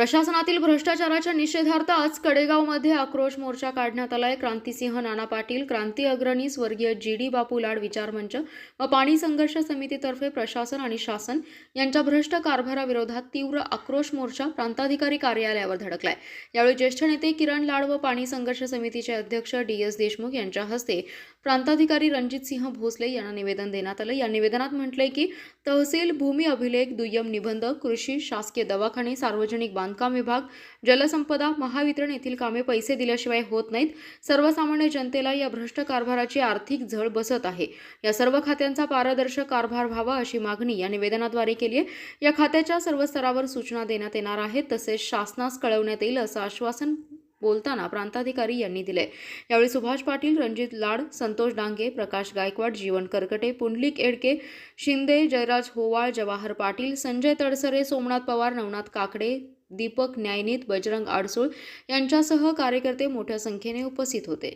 प्रशासनातील भ्रष्टाचाराच्या निषेधार्थ आज कडेगावमध्ये आक्रोश मोर्चा काढण्यात आलाय. क्रांतिसिंह नाना पाटील क्रांती अग्रणी स्वर्गीय जी डी बापू लाड विचारमंच व पाणी संघर्ष समितीतर्फे प्रशासन आणि शासन यांच्या भ्रष्ट कारभाराविरोधात तीव्र आक्रोश मोर्चा प्रांताधिकारी कार्यालयावर धडकलाय. यावेळी ज्येष्ठ नेते किरण लाड व पाणी संघर्ष समितीचे अध्यक्ष डी एस देशमुख यांच्या हस्ते प्रांताधिकारी रणजितसिंह भोसले यांना निवेदन देण्यात आलं. या निवेदनात म्हटलंय की तहसील भूमी अभिलेख दुय्यम निबंध कृषी शासकीय दवाखाने सार्वजनिक बांधकाम विभाग जलसंपदा महावितरण येथील कामे पैसे दिल्याशिवाय होत नाहीत. सर्वसामान्य जनतेला या भ्रष्ट कारभाराची आर्थिक झळ बसत आहे. या सर्व खात्यांचा पारदर्शक कारभार व्हावा अशी मागणी या निवेदनाद्वारे केली आहे. या खात्याच्या सर्व स्तरावर सूचना देण्यात येणार आहेत तसेच शासनास कळवण्यात येईल असं आश्वासन बोलताना प्रांताधिकारी यांनी दिले. यावेळी सुभाष पाटील रणजित लाड संतोष डांगे प्रकाश गायकवाड जीवन करकटे पुंडलिक एडके शिंदे जयराज होवाळ जवाहर पाटील संजय तडसरे सोमनाथ पवार नवनाथ काकडे दीपक न्यायनीत बजरंग आडसूळ यांच्यासह कार्यकर्ते मोठ्या संख्येने उपस्थित होते.